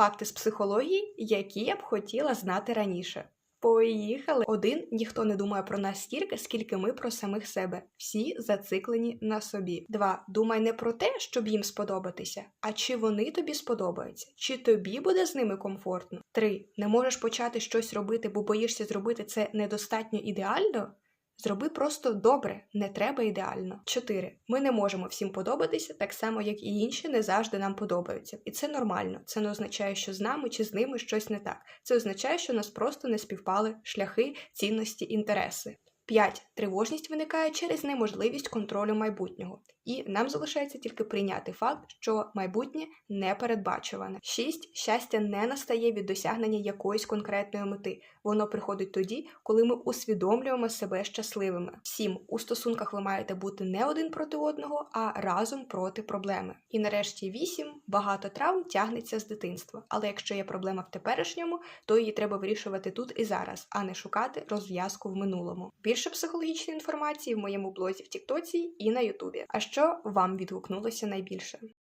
Факти з психології, які я б хотіла знати раніше. Поїхали. Один ніхто не думає про нас стільки, скільки ми про самих себе. Всі зациклені на собі. Два. Думай не про те, щоб їм сподобатися, а чи вони тобі сподобаються, чи тобі буде з ними комфортно. Три. Не можеш почати щось робити, бо боїшся зробити це недостатньо ідеально. Зроби просто добре, не треба ідеально. 4. Ми не можемо всім подобатися, так само як і інші не завжди нам подобаються. І це нормально. Це не означає, що з нами чи з ними щось не так. Це означає, що нас просто не співпали шляхи, цінності, інтереси. 5. Тривожність виникає через неможливість контролю майбутнього. І нам залишається тільки прийняти факт, що майбутнє не передбачуване. 6. Щастя не настає від досягнення якоїсь конкретної мети. Воно приходить тоді, коли ми усвідомлюємо себе щасливими. 7. У стосунках ви маєте бути не один проти одного, а разом проти проблеми. І нарешті 8. Багато травм тягнеться з дитинства. Але якщо є проблема в теперішньому, то її треба вирішувати тут і зараз, а не шукати розв'язку в минулому. Більше психологічної інформації в моєму блозі в Тіктоці і на Ютубі. А що вам відгукнулося найбільше?